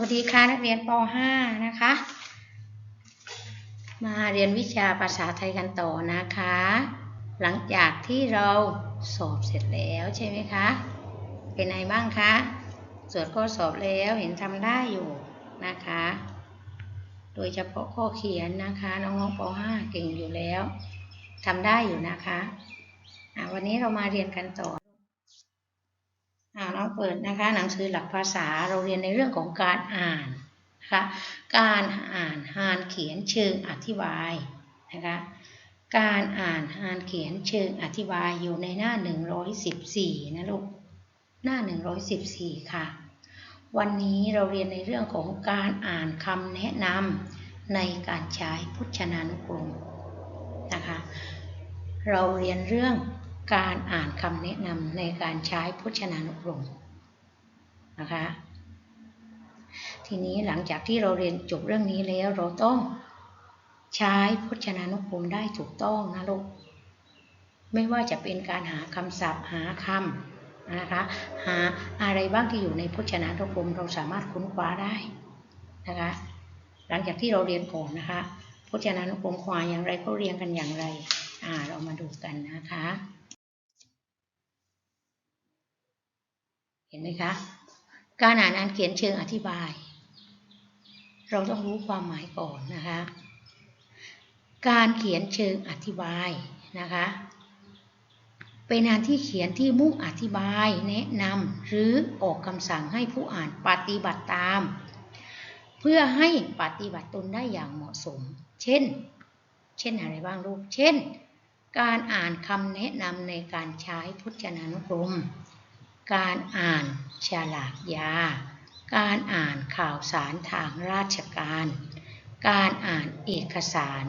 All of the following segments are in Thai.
วัสดีค่ะนักเรียนป .5 นะคะ มาเรียนวิชาภาษาไทยกันต่อนะคะ หลังจากที่เราสอบเสร็จแล้วใช่ไหมคะ เป็นไงบ้างคะสวดข้อสอบแล้วเห็นทำได้อยู่นะคะ โดยเฉพาะข้อเขียนนะคะ น้องๆป .5 เก่งอยู่แล้วทำได้อยู่นะคะะวันนี้เรามาเรียนกันต่อาน้องเปิดนะคะ หนังสือหลักภาษาเราเรียนในเรื่องของการอ่านนะคะการอ่านหานเขียนเชิงอธิบายนะคะการอ่านหานเขียนเชิงอธิบายอยู่ในหน้า 114 นะลูกหน้า 114 ค่ะ วันนี้เราเรียนในเรื่องของการอ่านคำแนะนำในการใช้พจนานุกรมนะคะ เราเรียนเรื่อง การอ่านคำแนะนำในการใช้พจนานุกรมนะคะ ทีนี้หลังจากที่เราเรียนจบเรื่องนี้แล้วเราต้องใช้พจนานุกรมได้ถูกต้องนะลูก ไม่ว่าจะเป็นการหาคำศัพท์หาคำนะคะ หาอะไรบ้างที่อยู่ในพจนานุกรมเราสามารถค้นคว้าได้นะคะ หลังจากที่เราเรียนก่อนนะคะ พจนานุกรมควายอย่างไรก็เรียงกันอย่างไร อ่าเรามาดูกันนะคะ ห็นไหมคะ การอ่านอ่านเขียนเชิงอธิบาย เราต้องรู้ความหมายก่อนนะคะ การเขียนเชิงอธิบายนะคะ เป็นงานที่เขียนที่มุ่งอธิบาย แนะนำหรือออกคำสั่งให้ผู้อ่านปฏิบัติตาม เพื่อให้ปฏิบัติตนได้อย่างเหมาะสม เช่น เช่นอะไรบ้างลูก เช่น การอ่านคำแนะนำในการใช้พจนานุกรม การอ่านฉลากยา การอ่านข่าวสารทางราชการ การอ่านเอกสาร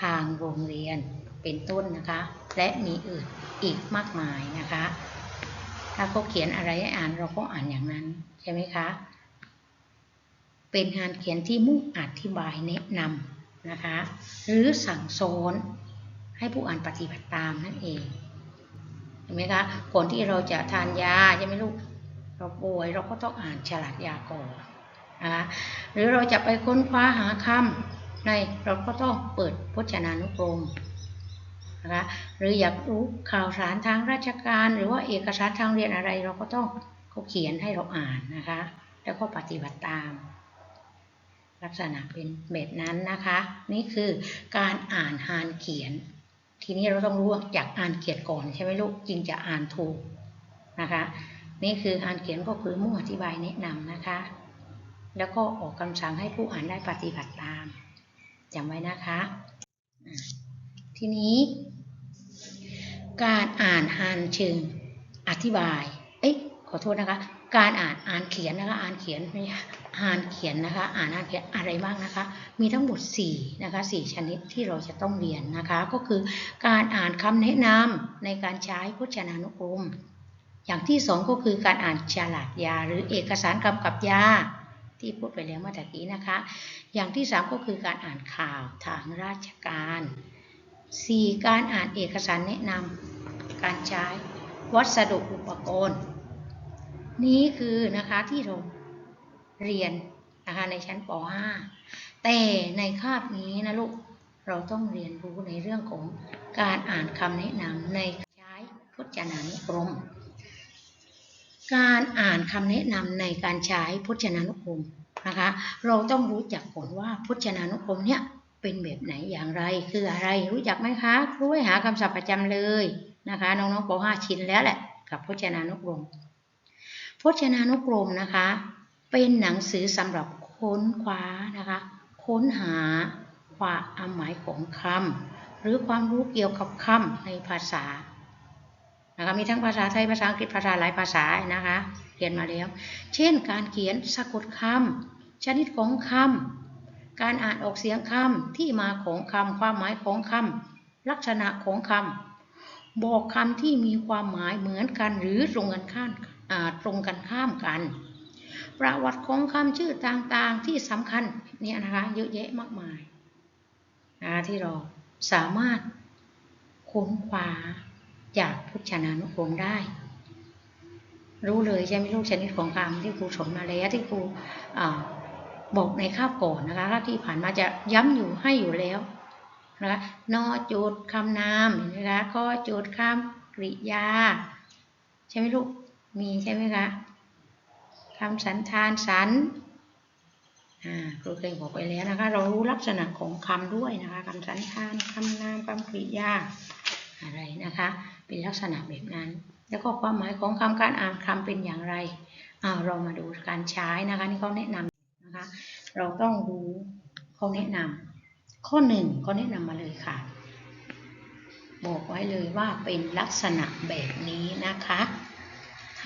ทางโรงเรียนเป็นต้นนะคะ และมีอื่นอีกมากมายนะคะ ถ้าเขาเขียนอะไรให้อ่านเราก็อ่านอย่างนั้นใช่ไหมคะ เป็นงานเขียนที่มุ่งอธิบายแนะนำนะคะ หรือสั่งสอนให้ผู้อ่านปฏิบัติตามนั่นเอง เห็นไหมคะก่อนที่เราจะทานยาใช่ไหมลูกเราป่วยเราก็ต้องอ่านฉลากยาก่อนนะคะหรือเราจะไปค้นคว้าหาคำในเราก็ต้องเปิดพจนานุกรมนะคะหรืออยากรู้ข่าวสารทางราชการหรือว่าเอกสารทางเรียนอะไร เราก็ต้องเขาเขียนให้เราอ่านนะคะ แล้วก็ปฏิบัติตาม ลักษณะเป็นแบบนั้นนะคะ นี่คือการอ่านหานเขียน ทีนี้เราต้องรู้จากอ่านเขียนก่อนใช่ไหมลูกจึงจะอ่านถูกนะคะ นี่คืออ่านเขียนก็คือมุ่งอธิบายแนะนำนะคะ แล้วก็ออกคำสั่งให้ผู้อ่านได้ปฏิบัติตามจำไว้นะคะอะทีนี้ การอ่านอ่านเชิงอธิบาย เอ๊ะขอโทษนะคะ การอ่านอ่านเขียนนะคะอ่านเขียนไม่ใช่ อ่านเขียนนะคะ อ่านอ่านเขียนอะไรบ้างนะคะ มีทั้งหมด4นะคะ4ชนิดที่เราจะต้องเรียนนะคะ ก็คือการอ่านคำแนะนำในการใช้พจนานุกรม อย่างที่สองก็คือการอ่านฉลากยา หรือเอกสารกำกับยาที่พูดไปแล้วเมื่อตะกี้นะคะ อย่างที่สามก็คือการอ่านข่าวทางราชการ 4. การอ่านเอกสารแนะนำการใช้วัสดุอุปกรณ์ นี้คือนะคะที่เรา เรียนนะคะในชั้นป .5 แต่ในคาบนี้นะลูกเราต้องเรียนรู้ในเรื่องของการอ่านคำแนะนำในใช้พจนานุกรม การอ่านคำแนะนำในการใช้พจนานุกรมนะคะเราต้องรู้จักก่อนว่าพจนานุกรมเนี่ยเป็นแบบไหนอย่างไรคืออะไรรู้จักไหมคะครูให้หาคำศัพท์ประจำเลยนะคะน้องๆป .5 ชินแล้วแหละกับพจนานุกรม พจนานุกรมนะคะ เป็นหนังสือสำหรับค้นคว้านะคะ ค้นหาความหมายของคำหรือความรู้เกี่ยวกับคำในภาษานะคะมีทั้งภาษาไทยภาษาอังกฤษภาษาหลายภาษานะคะเรียนมาแล้ว เช่น การเขียนสะกดคำชนิดของคำการอ่านออกเสียงคำที่มาของคำความหมายของคำลักษณะของคำบอกคำที่มีความหมายเหมือนกันหรือตรงกันข้ามตรงกันข้ามกัน ประวัติของคำชื่อต่างๆที่สำคัญเนี่ยนะคะเยอะแยะมากมายนะที่เราสามารถค้นคว้าจากพุทธนานุกรมได้ รู้เลยใช่ไหมลูกชนิดของคำที่ครูสอนมาแล้วที่ครูบอกในคาบก่อนนะคะคาบที่ผ่านมาจะย้ำอยู่ให้อยู่แล้วนะคะนอจุดคำนามนไหมคะข้อจุดคำกริยา ใช่ไหมลูกมีใช่ไหมคะ คำสันธานสันอ่าครูเคยบอกไปแล้วนะคะ เรารู้ลักษณะของคำด้วยนะคะคำสันธานคำนามคำกริยาอะไรนะคะ เป็นลักษณะแบบนั้น แล้วก็ความหมายของคำการอ่านคำเป็นอย่างไรอ่าเรามาดูการใช้นะคะ นี่เขาแนะนำนะคะ เราต้องดูเขาแนะนำข้อหนึ่งเขาแนะนำมาเลยค่ะ บอกไว้เลยว่าเป็นลักษณะแบบนี้นะคะ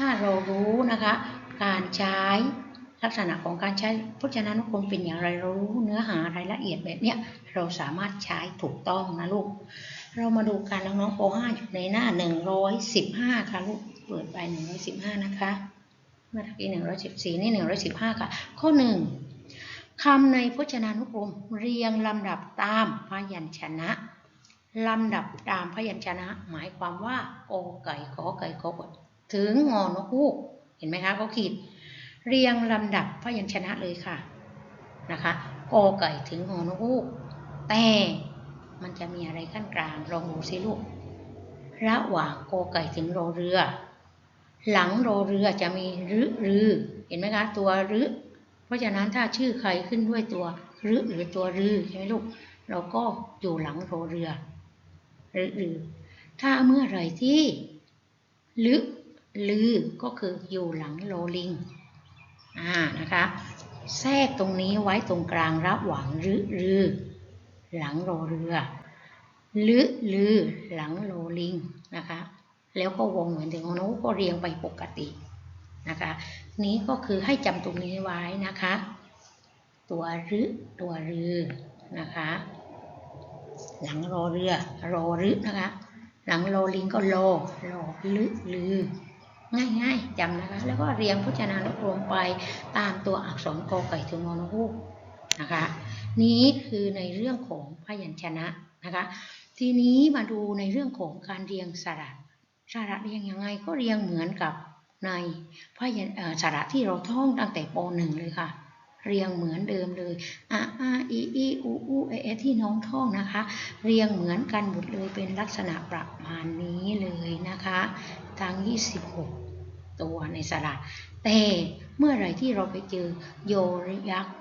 ถ้าเรารู้นะคะ การใช้ลักษณะของการใช้พจนานุกรมเป็นอย่างไรเรารู้เนื้อหารายละเอียดแบบเนี้ยเราสามารถใช้ถูกต้องนะลูก เรามาดูการน้องๆป .5 อยู่ในหน้า 115 ค่ะลูกเปิดไป 115 นะคะเมื่อกี้114 นี่ 115 ค่ะ ข้อ 1 คำในพจนานุกรมเรียงลำดับตามพยัญชนะลำดับตามพยัญชนะ หมายความว่าโอไก่ขอไก่ขอไก่ ถึงงอนกฮูกเห็นไหมคะเขาขีดเรียงลำดับพยัญชนะเลยค่ะนะคะกอไก่ถึงงอนกฮูก แต่มันจะมีอะไรขั้นกลางลองดูสิลูกระหว่างกอไก่ถึงโรเรือ หลังโรเรือจะมีรึรือเห็นไหมคะตัวรึเพราะฉะนั้นถ้าชื่อใครขึ้นด้วยตัวรึหรือตัวรือใช่ไหมลูกเราก็อยู่หลังโรเรือรึรือถ้าเมื่อไหร่ที่ลึ ลือก็คืออยู่หลังโลลิงอ่านะคะแทรกตรงนี้ไว้ตรงกลางระหว่างรึรือ หลังโรเรือลึลือหลังโลลิงนะคะ แล้วก็วงเหมือนถึงของโน้ก็เรียงไปปกตินะคะ นี้ก็คือให้จำตรงนี้ไว้นะคะ ตัวรึตัวรือนะคะ หลังโรเรือโรรึนะคะ หลังโลลิงก็โลโลลึลือ ง่ายๆจำนะคะ แล้วก็เรียงพจนานุกรมไปตามตัวอักษรกอไก่ถึงงอนฮูกนะคะ นี้คือในเรื่องของพยัญชนะนะคะ ทีนี้มาดูในเรื่องของการเรียงสระสระเรียงยังไงก็เรียงเหมือนกับในพยัญสระที่เราท่องตั้งแต่ป .1 เลยค่ะ เรียงเหมือนเดิมเลยอะอาอีอีอูอูเอเอที่น้องท่องนะคะ เรียงเหมือนกันหมดเลยเป็นลักษณะประมาณนี้เลยนะคะ ทั้ง 26 ตัวในสระแต่เมื่อไรที่เราไปเจอโยยักษ์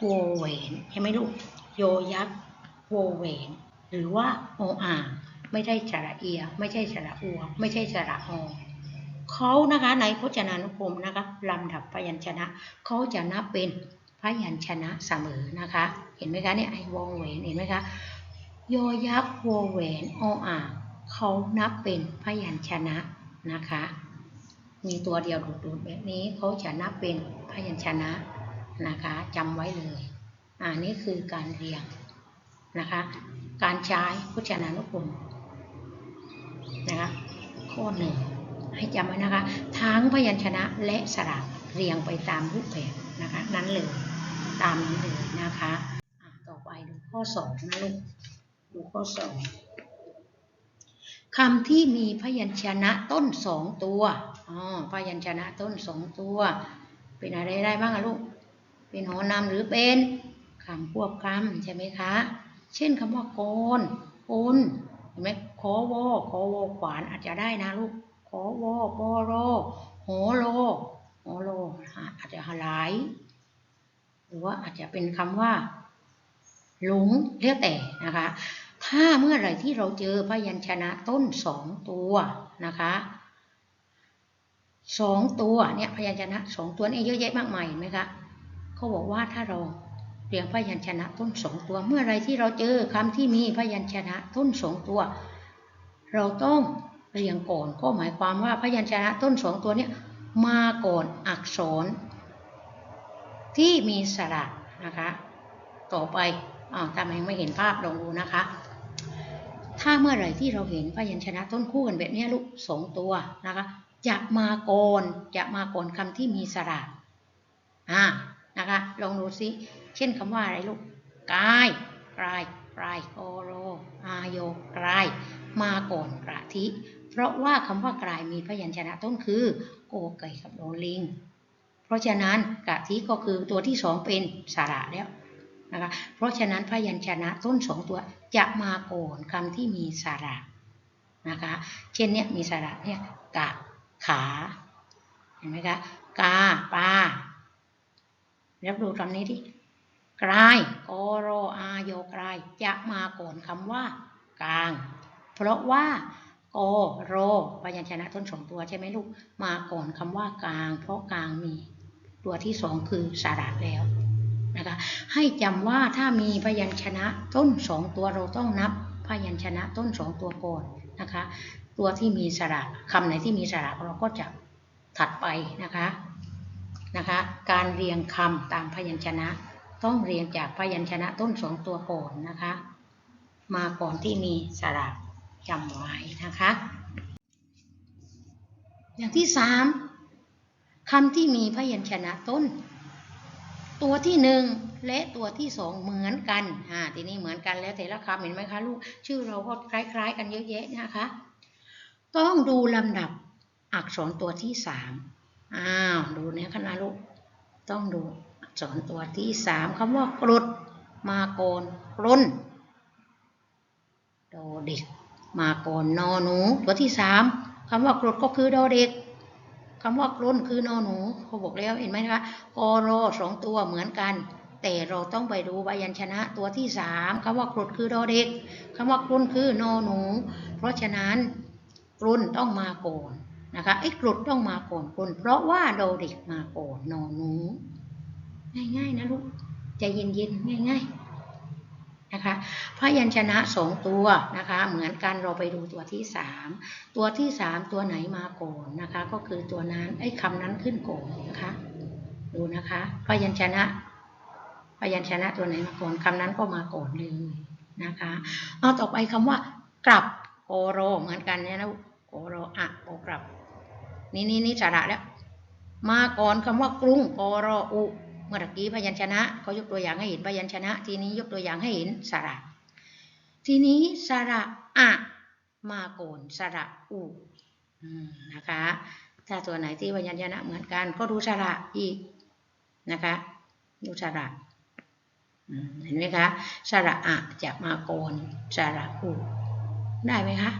โวเวนใช่ไหมลูกโยยักษ์โวเวนหรือว่าโออ่างไม่ได้สระเอีย ไม่ใช่สระอัว ไม่ใช่สระอ เขานะคะในพจนานุกรมนะคะลำดับพยัญชนะเขาจะนับเป็นพยัญชนะเสมอนะคะ เห็นไหมคะเนี่ยไอวงเวนเห็นไหมคะโยยักษ์โวเวนออ่างเขานับเป็นพยัญชนะนะคะ มีตัวเดียวดูดๆแบบนี้เขาจะนับเป็นพยัญชนะนะคะจำไว้เลยอ่านี่คือการเรียงนะคะ การใช้พจนานุกรมนะคะข้อหนึ่ง ให้จำไว้นะคะ ทั้งพยัญชนะและสระเรียงไปตามรูปแบบนะคะ นั้นเลยตามนั้นเลยนะคะะต่อไปดูข้อสองนะลูกดูข้อสองคำที่มีพยัญชนะต้นสองตัวอ๋อพยัญชนะต้นสองตัว เป็นอะไรได้บ้างอะลูก เป็นหอนำหรือเป็นคำควบคำใช่ไหมคะ เช่นคำว่าโกนโกนเห็นไหมขอวอขอวอขวานอาจจะได้นะลูก ขอวอปอโรโหโลโหโลอาจจะหลาย หรือว่าอาจจะเป็นคำว่า หลงเรียกแต่นะคะ ถ้าเมื่อไหร่ที่เราเจอพยัญชนะต้นสองตัวนะคะสองตัวเนี่ยพยัญชนะสองตัวนี่เยอะแยะมากมายเห็นไหมคะเขาบอกว่าถ้าเราเรียงพยัญชนะต้นสองตัว เมื่อไรที่เราเจอคำที่มีพยัญชนะต้นสองตัว เราต้อง เรียงก่อนก็หมายความว่าพยัญชนะต้นสองตัวเนี่ยมาก่อนอักษร ที่มีสระนะคะ ต่อไปอ้าวทำไมไม่เห็นภาพลองดูนะคะ ถ้าเมื่อไหร่ที่เราเห็นพยัญชนะต้นคู่กันแบบนี้ลูกสองตัวนะคะ จะมาก่อนจะมาก่อนคำที่มีสระอ่านะคะลองดูซิเช่นคำว่าอะไรลูกกายกลายกลายโอโรอาโยกลายมาก่อนกระทิ เพราะว่าคำว่ากลายมีพยัญชนะต้นคือ โกไก่กับโรลิง เพราะฉะนั้นกะทิก็คือตัวที่สองเป็นสาระแล้วนะคะเพราะฉะนั้นพยัญชนะต้นสองตัวจะมาก่อนคำที่มีสาระนะคะเช่นเนี้ยมีสาระเนี่ยกะขาเห็นไหมคะกาปาแล้วดูคำนี้ดิกลายกโรอาโยกลายจะมาก่อนคำว่ากลาง เพราะว่า โกโรพยัญชนะต้นสองตัวใช่ไหมลูก มาก่อนคำว่ากลาง เพราะกลางมีตัวที่สองคือสระแล้วนะคะ ให้จำว่าถ้ามีพยัญชนะต้นสองตัวเราต้องนับพยัญชนะต้นสองตัวก่อนนะคะ ตัวที่มีสระคำไหนที่มีสระเราก็จะถัดไปนะคะนะคะ การเรียงคำตามพยัญชนะต้องเรียงจากพยัญชนะต้นสองตัวก่อนนะคะ มาก่อนที่มีสระ จำไว้นะคะ อย่างที่สามคำที่มีพยัญชนะต้น ตัวที่หนึ่งและตัวที่สองเหมือนกันอ่าทีนี้เหมือนกันแล้วแต่ละคำเห็นไหมคะลูก ชื่อเราก็คล้าย ๆ กันเยอะแยะนะคะ ต้องดูลำดับอักษรตัวที่สามอ้าวดูเนี่ยคณะลูก ต้องดูอักษรตัวที่สามคำว่ากรดมาโกนกรนโดเด็ก มาก่อนนอหนู ตัวที่สามคำว่ากรดก็คือดอเด็กคำว่ากรนคือนอหนูเขาบอกแล้วเห็นไหมคะกอรอสองตัวเหมือนกัน แต่เราต้องไปดูพยัญชนะตัวที่สามคำว่ากรดคือดอเด็กคำว่ากรนคือนอหนู เพราะฉะนั้นกรนต้องมาก่อนนะคะไอ้กรดต้องมาก่อนกรนเพราะว่าดอเด็กมาก่อนนอหนู ง่ายๆนะลูกใจเย็นๆง่าย ๆ นะคะพยัญชนะสองตัวนะคะเหมือนกันเราไปดูตัวที่สามตัวที่สามตัวไหนมาก่อนนะคะก็คือตัวนั้นไอ้คำนั้นขึ้นก่อนนะคะดูนะคะพยัญชนะพยัญชนะตัวไหนมาก่อนคำนั้นก็มาก่อนเลยนะคะเอาต่อไปคำว่ากลับโอโรเหมือนกันเนี่ยนะโอโรอะโอกลับนี่นี่นี่สระแล้วมาก่อนคำว่ากรุงโอโรอุ เมื่อกี้พยัญชนะเขายกตัวอย่างให้เห็นพยัญชนะ ทีนี้ยกตัวอย่างให้เห็นสระ ทีนี้สระอะมาโกนสระอุอืมนะคะ ถ้าตัวไหนที่พยัญชนะเหมือนกันก็ดูสระอีกนะคะดูสระเห็นไหมคะสระอะจะมาโกนสระอุได้ไหมคะ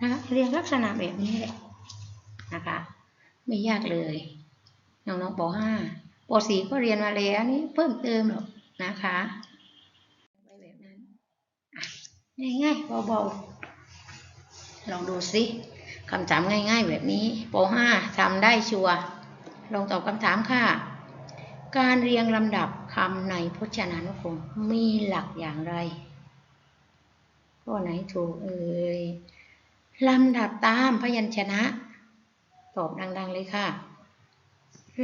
นะคะเรียงลักษณะแบบนี้แหละนะคะ ไม่ยากเลยน้องๆป .5 ป .4 ก็เรียนมาแล้วนี่เพิ่มเติมหรอกนะคะไปแบบนั้นอะง่ายๆเบาๆลองดูสิคำถามง่าย ๆ แบบนี้ป .5 ทำได้ชัวร์ลองตอบคำถามค่ะ การเรียงลำดับคำในพจนานุกรมมีหลักอย่างไรข้อไหนถูกเอ่ยลำดับตามพยัญชนะ ตอบดัง ๆ เลยค่ะ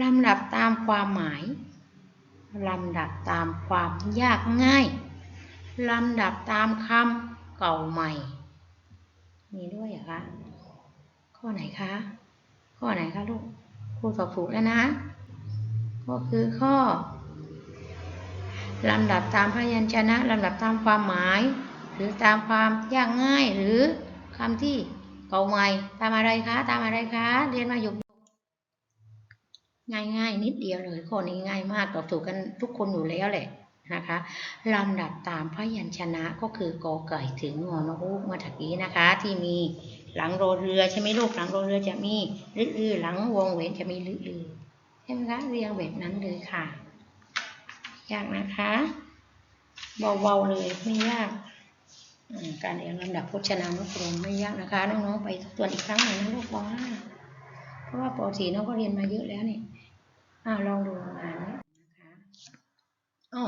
ลำดับตามความหมาย ลำดับตามความยากง่าย ลำดับตามคำเก่าใหม่ มีด้วยเหรอคะ ข้อไหนคะ ข้อไหนคะลูกครูตอบถูกแล้วนะ ก็คือข้อ ลำดับตามพยัญชนะ ลำดับตามความหมาย หรือตามความยากง่ายหรือคำที่เก่าใหม่ ตามอะไรคะ ตามอะไรคะ เรียนมาอยู่ ง่ายๆ นิดเดียวเลยข้อนี้ง่ายมากตอบถูกกันทุกคนอยู่แล้วแหละนะคะลำดับตามพยัญชนะก็คือกอไก่ถึงงอนกฮูกเมื่อตะกี้นะคะ ที่มีหลังโรเรือใช่ไหมลูกหลังโรเรือจะมีลึลือหลังวงเวนจะมีลึลือใช่ไหมคะเรียงแบบนั้นเลยค่ะ ยากนะคะเบาๆเลยไม่ยากการเรียงลำดับพจนานุกรมไม่ยากนะคะน้องๆไปทบทวนอีกครั้งหนึ่งนะลูกป .5 เพราะว่าป .4 น้องก็เรียนมาเยอะแล้วนี่ อ่าลองดูอ่านนะคะอ๋อ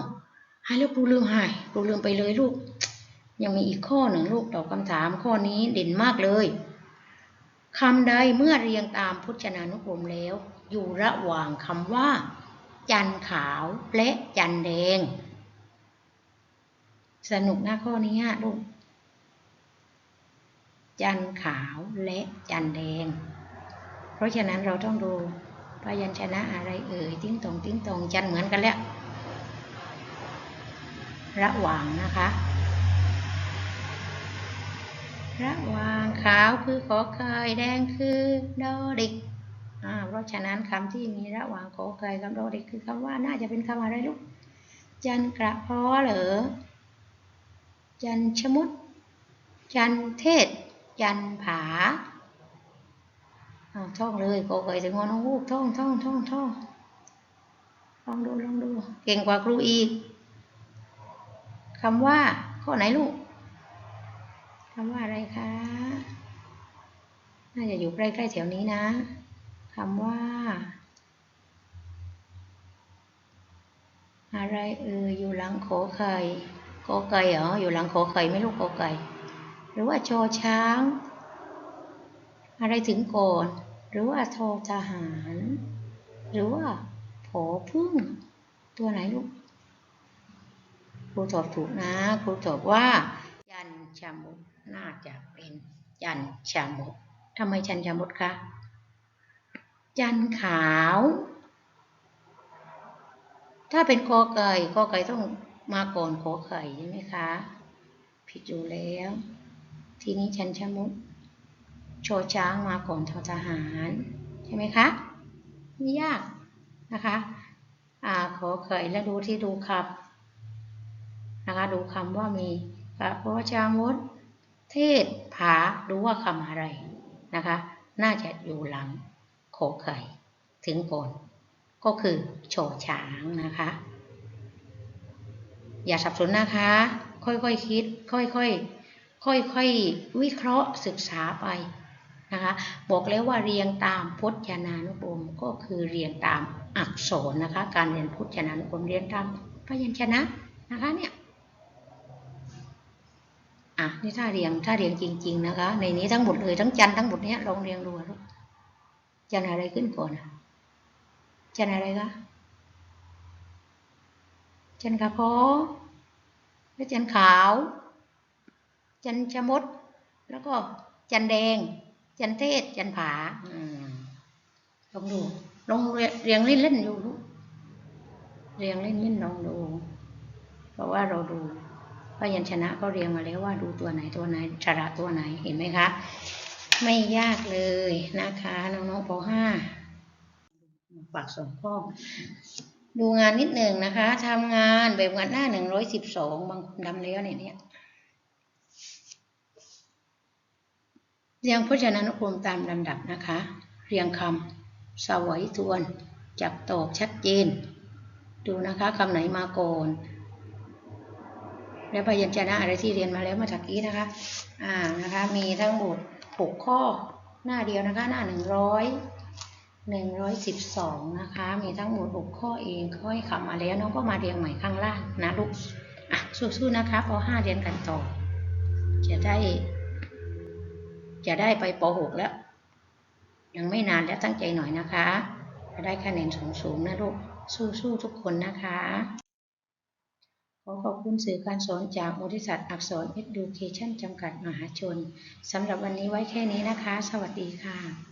หายแล้วครูลืมหายครูลืมไปเลยลูก ยังมีอีกข้อหนึ่งลูกตอบคำถามข้อนี้เด่นมากเลยคำใดเมื่อเรียงตามพจนานุกรมแล้ว อยู่ระหว่างคำว่า จันขาวและจันแดง สนุกหนะข้อนี้ฮะลูกจันขาวและจันแดง เพราะฉะนั้นเราต้องดู พยัญชนะอะไรเอ่ยติ้งตองติ้งตองจันเหมือนกันแล้ว ระหว่างนะคะ ระหว่างขาวคือขอไข่แดงคือดอด็กอ่าเพราะราะฉะนั้นคำที่มีระหว่างขอไก่กับดอด็กคือคำว่าน่าจะเป็นคำอะไรลูกจันกระเพาะเหรอจันชะมุดจันเทศ จันผา เอาท่องเลยขอไก่ถึงงอน้องฮูกท่องท่องท่องท่องลองดูลองดู เก่งกว่าครูอีกคำว่า ข้อไหนลูกคำว่าอะไรคะน่าจะอยู่ใกล้ๆแถวนี้นะคำว่า อะไรเอออยู่หลังขอไข่ขอไก่เหรออยู่หลังขอไข่ไม่ลูกขอไก่ หรือว่าชอช้าง อะไรถึงก่อน หรือว่าทอทหาร หรือว่าผอพึ่ง ตัวไหนลูก ครูตอบถูกนะ ครูตอบว่าจันชามุดน่าจะเป็นจันชามุดทำไมจันชามุดคะจันขาว ถ้าเป็นกอไก่กอไก่ต้องมาก่อนขอไข่ใช่ไหมคะ ผิดอยู่แล้ว ทีนี้จันชามุด โชช้างมาก่อนทอทหารใช่ไหมคะไม่ยากนะคะอ่าขอไข่แล้วดูที่ดูครับนะคะดูคำว่ามีพระโพชามุตเทศผาดูว่าคำอะไรนะคะ น่าจะอยู่หลังโขไข่ถึงก่อนก็คือโฉช้างนะคะ อย่าสับสนนะคะ ค่อยๆคคิด ค่อยๆค่อยๆวิเคราะห์ศึกษาไป นะคะบอกแล้วว่าเรียงตามพจนานุกรมก็คือเรียงตามอักษรนะคะ การเรียนพจนานุกรมเรียงตามพยัญชนะนะคะเนี่ยอะนี่ถ้าเรียงถ้าเรียงจริง ๆนะคะ ในนี้ทั้งหมดเลยทั้งจันทร์ทั้งหมดเนี้ยลองเรียงดูลูกจันอะไรขึ้นก่อนจันอะไรคะจันกระเพาะแล้วจันขาว จันชะมด แล้วก็จันแดง จันเทศจันผาลองดูลองเรียงเล่นเล่นๆอยู่ลูกเรียงเล่นเล่นๆลองดู เพราะว่าเราดูพยัญชนะก็เรียงมาแล้วว่าดูตัวไหนตัวไหนชระตัวไหนเห็นไหมคะ ไม่ยากเลยนะคะน้องๆป .5 ฝากสองข้อดูงานนิดหนึ่งนะคะทำงานแบบงานหน้าหนึ่งร้อยสิบสองบางคนทำแล้วเนี่ย เรียงพจนานุกรมตามลำดับนะคะ เรียงคำสวยทวน จับตอบชัดเจน ดูนะคะคำไหนมาก่อนแล้วพยัญชนะอะไรที่เรียนมาแล้วเมื่อตะกี้นะคะ อ่านะคะ มีทั้งหมดหกข้อหน้าเดียวนะคะ หน้าหนึ่งร้อยหนึ่งร้อยสิบสองนะคะ มีทั้งหมดหกข้อเองค่อยขับมาแล้วน้องก็มาเรียงใหม่ข้างล่างนะลูก อะสู้ๆนะคะปห้าเรียนกันต่อ จะได้ จะได้ไปปหกแล้ว ยังไม่นานแล้วตั้งใจหน่อยนะคะ จะได้คะแนนสูงๆนะลูก สู้ๆทุกคนนะคะ ขอขอบคุณสื่อการสอนจากบริษัทอักษร Education จำกัดมหาชนสำหรับวันนี้ไว้แค่นี้นะคะ สวัสดีค่ะ